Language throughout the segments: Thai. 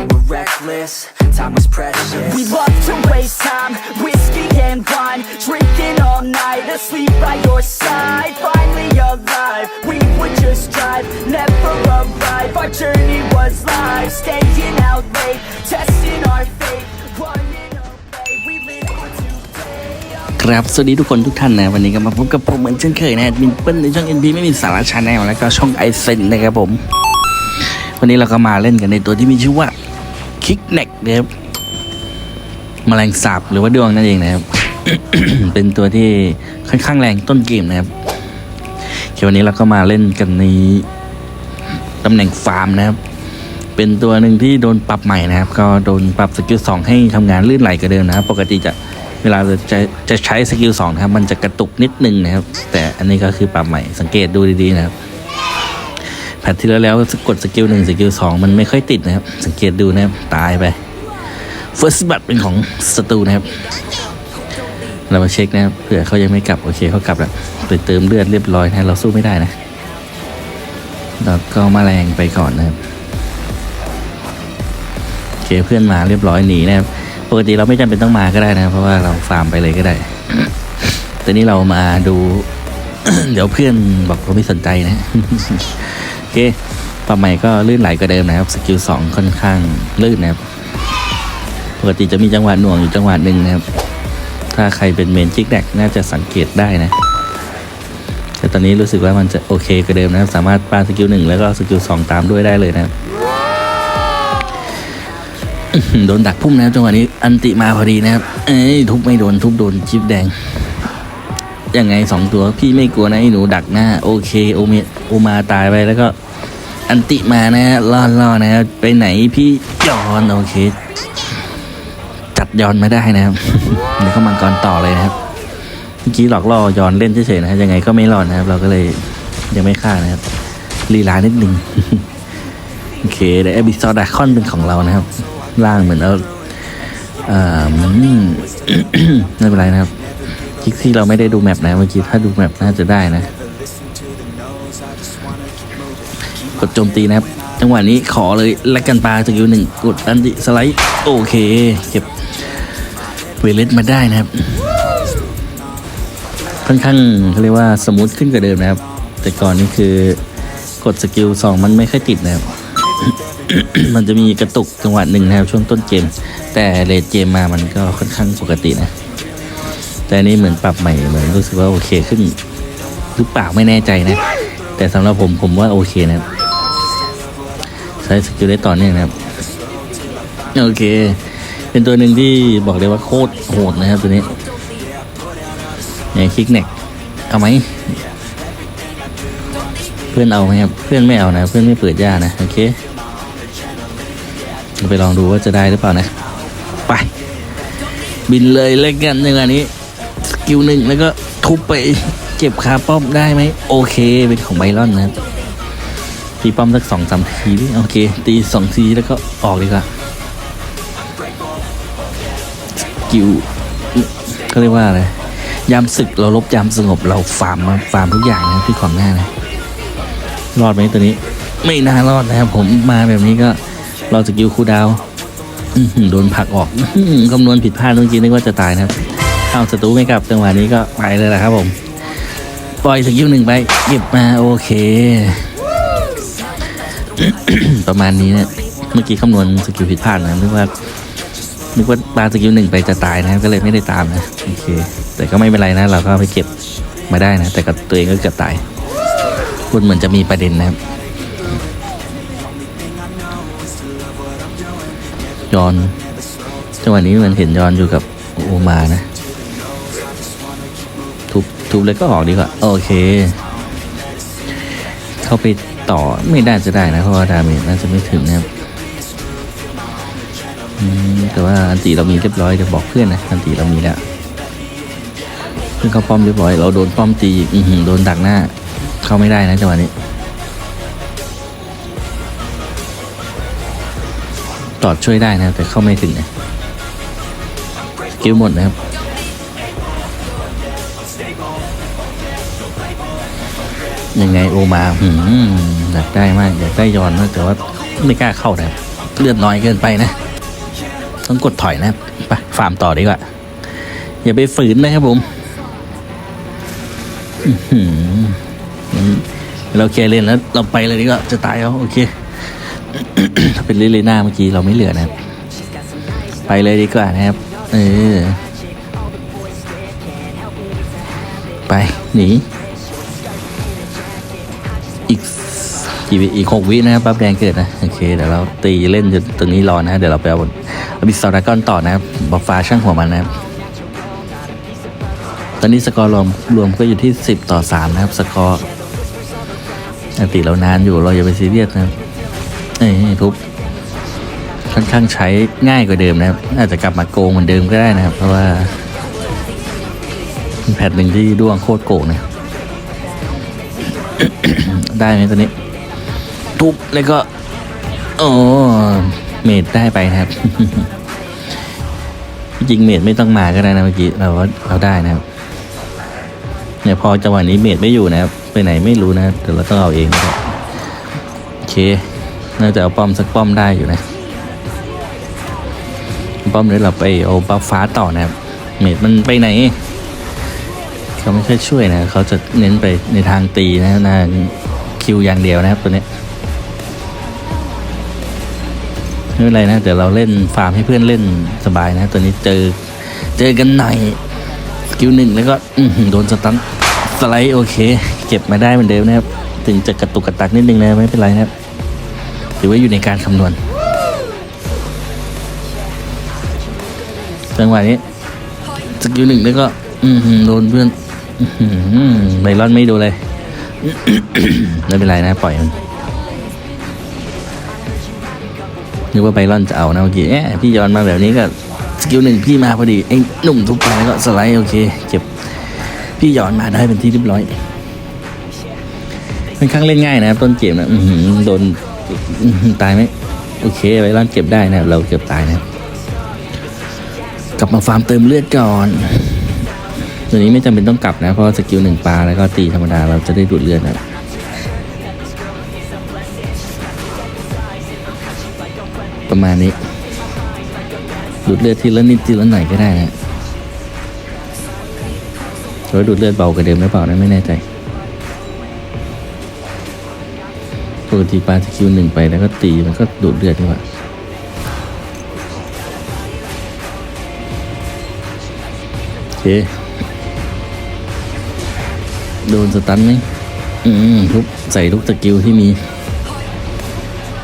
We were reckless. Time was precious. We love to waste time, whiskey and wine Drinking all night, asleep by your side Finally alive, we would just drive Never arrive, our journey was life Staying out late, testing our fate Running away, we live for today ครับสวัสดีทุกคนทุกท่านนะวันนี้ก็มาพบกับผมเหมือนเช่นเคยนะมินเปิ้ลในช่อง NP ไม่มีสาระชาแนลแล้วก็ช่องไอเซนนะครับผม วันนี้เราก็มาเล่นกันในตัวที่มีชื่อว่า คิกเน็กนะครับแมลงสาบหรือว่าดวงนั่นเองนะครับ เป็นตัวที่ค่อนข้างแรงต้นเกมนะครับเควันนี้เราก็มาเล่นกันในตำแหน่งฟาร์มนะครับ เป็นตัวหนึ่งที่โดนปรับใหม่นะครับ ก็โดนปรับสกิลสองให้ทำงานลื่นไหลกว่าเดิมนะครับ ปกติจะเวลาจะจะจะใช้สกิลสองนะครับ มันจะกระตุกนิดนึงนะครับ แต่อันนี้ก็คือปรับใหม่สังเกตดูดีๆนะครับ แพทที่แล้วแล้วกดสกิลหนึ่งสกิลสองมันไม่ค่อยติดนะครับ สังเกตดูนะครับ ตายไป First b ั t เป็นของศัตรูนะครับ เรามาเช็คนะครับเผื่อเขายังไม่กลับ โอเคเขากลับแล้วไปเติมเลือดเรียบร้อยนะเราสู้ไม่ได้นะเราก็มาแรงไปก่อนนะครับโอเคเพื่อนมาเรียบร้อยหนีนะครับปกติเราไม่จำเป็นต้องมาก็ได้นะเพราะว่าเราฟาร์มไปเลยก็ได้แต่นี้เรามาดู เดี๋ยวเพื่อนบอกเราไม่สนใจนะ เคปรับใหม่ก็ลื่นไหลกว่าเดิมนะครับ สกิลสองค่อนข้างลื่นนะครับ ปกติจะมีจังหวะหน่วงอยู่จังหวะหนึ่งนะครับ ถ้าใครเป็นเมนจิกแดกน่าจะสังเกตได้นะ แต่ตอนนี้รู้สึกว่ามันจะโอเคกว่าเดิมนะครับ สามารถปาสกิลหนึ่งแล้วก็สกิลสองตามด้วยได้เลยนะครับโดนดักพุ่มนะครับจังหวะนี้อันติมาพอดีนะครับ เอ้ยทุบไม่โดนทุบโดนชิปแดง ยังไงสองตัวพี่ไม่กลัวนะไอ้หนูดักหน้า โอเคโอเมโอมาตายไปแล้วก็ อันติมานะฮะล่อล่อนะครับไปไหนพี่ย้อนโอเค จัดย้อนไม่ได้นะครับเดี๋ยวเข้ามังกรต่อเลยนะครับเมื่อกี้หลอกล่อย้อนเล่นเฉยๆนะยังไงก็ไม่รอดนะครับ เราก็เลยยังไม่ฆ่านะครับลีลานิดนึงโอเคเดี๋ยวแอบิซอดาคอนเป็นของเรานะครับล่างเหมือนเอาอ่ออืมไม่เป็นไรนะครับิกที่เราไม่ได้ดูแมปนะเมื่อกี้ถ้าดูแมปน่าจะได้นะ กดโจมตีนะครับ จังหวะนี้ขอเลยและกันปลาสกิลหนึ่งกดอันติสไลด์โอเค เก็บเวเลสมาได้นะครับ ค่อนข้างเขาเรียกว่าสมูทขึ้นกว่าเดิมนะครับ แต่ก่อนนี่คือกดสกิลสองมันไม่ค่อยติดนะครับ มันจะมีกระตุกจังหวะหนึ่งนะครับช่วงต้นเกม แต่เลทเกมมามันก็ค่อนข้างปกตินะ แต่นี้เหมือนปรับใหม่เหมือนรู้สึกว่าโอเคขึ้นหรือเปล่าไม่แน่ใจนะ แต่สำหรับผมผมว่าโอเคนะใช้สกิลได้ต่อเนื่องนะครับโอเค เป็นตัวหนึ่งที่บอกเลยว่าโคตรโหดนะครับตัวนี้เนี่ยคลิกเน็กเอาไหมเพื่อนเอาไหมครับเพื่อนไม่เอานะ เพื่อนไม่เปิดย่านะโอเคไปลองดูว่าจะได้หรือเปล่านะ ไป บินเลยเล่นกันในวันนี้ กิลหนึ่งแล้วก็ทุบไปเก็บคาป้อมได้ไหมโอเคเป็นของไบรอนนะครับตีป้อมสักสองสามทีโอเค ตีสองทีแล้วก็ออกดีกว่าสกิลเขาเรียกว่าอะไรยามศึกเราลบยามสงบเราฟาร์มมาฟาร์มทุกอย่างนะที่ขวางหน้านะรอดไหมตัวนี้ ไม่น่ารอดนะครับผมมาแบบนี้ก็รอสกิลคูดาวโดนผลักออกคำนวณผิดพลาดเมื่อกี้นึกว่าจะตายนะครับ เอาศัตรูไม่กลับจังหวะนี้ก็ไปเลยแหละครับผม ปล่อยสกิลหนึ่งไปเก็บมาโอเค ประมาณนี้เนี่ย เมื่อกี้คำนวณสกิลผิดพลาดนะนึกว่านึกว่าปลาสกิลหนึ่งไปจะตายนะครับก็เลยไม่ได้ตามนะโอเค แต่ก็ไม่เป็นไรนะ เราก็ไปเก็บมาได้นะ แต่กับตัวเองก็เกือบตายคุณเหมือนจะมีประเด็นนะครับยอนจังหวะนี้เหมันเห็นยอนอยู่กับโอมานะ ทุบเลยก็ออกดีกว่า โอเค เข้าไปต่อไม่ได้จะได้นะ เพราะว่าดาเมจน่าจะไม่ถึงนะครับแต่ว่าอันตีเรามีเรียบร้อยเดี๋ยวบอกเพื่อนนะอันตีเรามีแล้วเพื่อนเขาป้อมเรียบร้อย เราโดนป้อมตีอีกอือโดนดักหน้า เข้าไม่ได้นะจังหวะนี้ตอดช่วยได้นะแต่เข้าไม่ถึงนะกิลหมดนะครับ ยังไงโอมาหืมอยากได้มากอยากได้ยอนมากแต่ว่าไม่กล้าเข้านะเลือดน้อยเกินไปนะ ต้องกดถอยนะไปฟาร์มต่อดีกว่าอย่าไปฝืนนะครับผมหืองั้นเราแคร์เล่นแล้วเราไปเลยดีกว่าจะตายแล้วโอเคถ้าเป็นลิเลน่าเมื่อกี้เราไม่เหลือนะครับ ไปเลยดีกว่านะครับ เออ ไปหนี กี่วิอีกหกวินะครับปั๊บแดงเกิดนะโอเคเดี๋ยวเราตีเล่นจนตรงนี้รอนะเดี๋ยวเราไปเอาเอบิสซาร์ดากอนต่อนะครับบอฟฟ้าช่างหัวมันนะครับตอนนี้สกอร์รวมรวมก็อยู่ที่สิบต่อสามนะครับ สกอร์ติเรานานอยู่เราอย่าไปซีเรียสนะครับเอ้ทุบค่อนข้างใช้ง่ายกว่าเดิมนะครับ อาจจะกลับมาโกงเหมือนเดิมก็ได้นะครับ เพราะว่าเป็นแพทหนึ่งที่ด้วงโคตรโกงนะ ได้ไหมตัวนี้ ทุบแล้วก็ โอ้เมดได้ไปนะครับ จริงเมดไม่ต้องมาก็ได้นะเมื่อกี้เราว่าเราได้นะครับ เนี่ยพอจังหวะนี้เมดไม่อยู่นะครับ ไปไหนไม่รู้นะเดี๋ยวเราต้องเอาเองนะครับโอเค น่าจะเอาป้อมสักป้อมได้อยู่นะ ป้อมนี้เราไปเอาบัฟฟ้าต่อนะครับ เมดมันไปไหนเขาไม่ค่อยช่วยนะ เขาจะเน้นไปในทางตีนะนะคิวอย่างเดียวนะครับตัวนี้ ไม่เป็นไรนะเดี๋ยวเราเล่นฟาร์มให้เพื่อนเล่นสบายนะตัวนี้เจอเจอกันหน่อยสกิลหนึ่งแล้วก็โดนสตันสไลด์โอเค เก็บมาได้เหมือนเดิมนะครับ ถึงจะกระตุกกระตักนิดนึงนะไม่เป็นไรนะครับถือว่าอยู่ในการคำนวณจังหวะนี้สกิลหนึ่งแล้วก็โดนเพื่อนอื้อหือไบรอนไม่ดูเลยไม่เป็นไรนะปล่อยมัน นึกว่าไบรอนจะเอานะเมื่อกี้เอ๊ะพี่ย้อนมาแบบนี้ก็สกิลหนึ่งพี่มาพอดีไอ้หนุ่มทุกไปแล้วก็สไลด์โอเคเก็บพี่ย้อนมาได้เป็นที่เรียบร้อยค่อนข้งเล่นง่ายนะครับต้นเกมนะโดนตายไหมโอเคไบรอนเก็บได้นะเราเกือบตายนะกลับมาฟาร์มเติมเลือดก่อนตัวนี้ไม่จำเป็นต้องกลับนะเพราะสกิลหนึ่งปลาแล้วก็ตีธรรมดาเราจะได้ดูดเลือดนะ ประมาณนี้ดูดเลือดทีละนิดทีละหน่อยก็ได้นะหรือว่าดูดเลือดเบากว่าเดิมหรือเปล่านะไม่แน่ใจปกติปลาสกิลหนึ่งไปแล้วก็ตีมันก็ดูดเลือดดีกว่าโอเค โดนสตันไหมอืมทุกใส่ทุกสกิลที่มี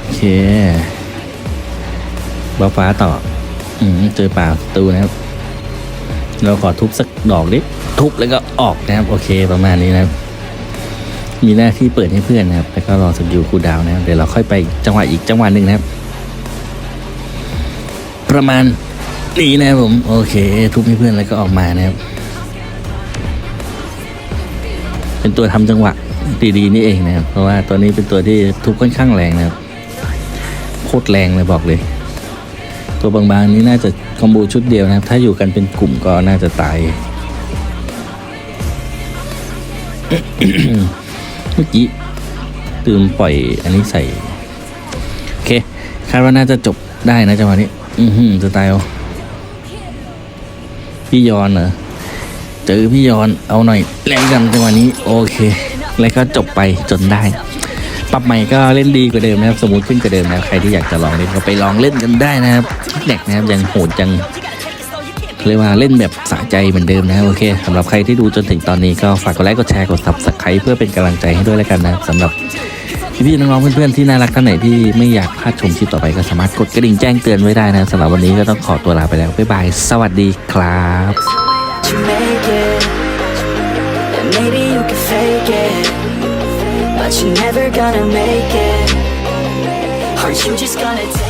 โอเค บ้าฟ้าต่อ อืมเจอป่าตูนะครับ เราขอทุบสักดอกดิทุบแล้วก็ออกนะครับ โอเคประมาณนี้นะครับ มีหน้าที่เปิดให้เพื่อนนะครับ แล้วก็รอสกิลคูดาวนะครับ เดี๋ยวเราค่อยไปจังหวะอีกจังหวะหนึ่งนะครับ ประมาณนี้นะครับผม โอเค ทุบให้เพื่อนแล้วก็ออกมานะครับ เป็นตัวทำจังหวะดีๆนี่เองนะครับ เพราะว่าตัวนี้เป็นตัวที่ทุบค่อนข้างแรงนะครับ โคตรแรงเลยบอกเลย ตัวบางๆนี้น่าจะคอมโบชุดเดียวนะครับ ถ้าอยู่กันเป็นกลุ่มก็น่าจะตาย เมื่อกี้ตืมปล่อยอันนี้ใส่ โอเค คาดว่าน่าจะจบได้นะจังหวะนี้ อือหือจะตายเอาพี่ยอนเหรอเจอพี่ยอนเอาหน่อยแรงกันจังหวะนี้ โอเค แล้วก็จบไปจนได้ ปรับใหม่ก็เล่นดีกว่าเดิมนะครับ สมูทขึ้นกว่าเดิมนะครับใครที่อยากจะลองเล่นก็ไปลองเล่นกันได้นะครับแดกนะครับยังโหดยังเรียกว่าเล่นแบบสะใจเหมือนเดิมนะครับโอเคสำหรับใครที่ดูจนถึงตอนนี้ก็ฝากกดไลค์กดแชร์กด subscribe เพื่อเป็นกำลังใจให้ด้วยแล้วกันนะครับสำหรับพี่ๆน้องๆเพื่อนๆที่น่ารักท่านไหนที่ไม่อยากพลาดชมคลิปต่อไปก็สามารถกดกระดิ่งแจ้งเตือนไว้ได้นะสำหรับวันนี้ก็ต้องขอตัวลาไปแล้วบ๊ายบายสวัสดีครับ But you're never gonna make it. Are you just gonna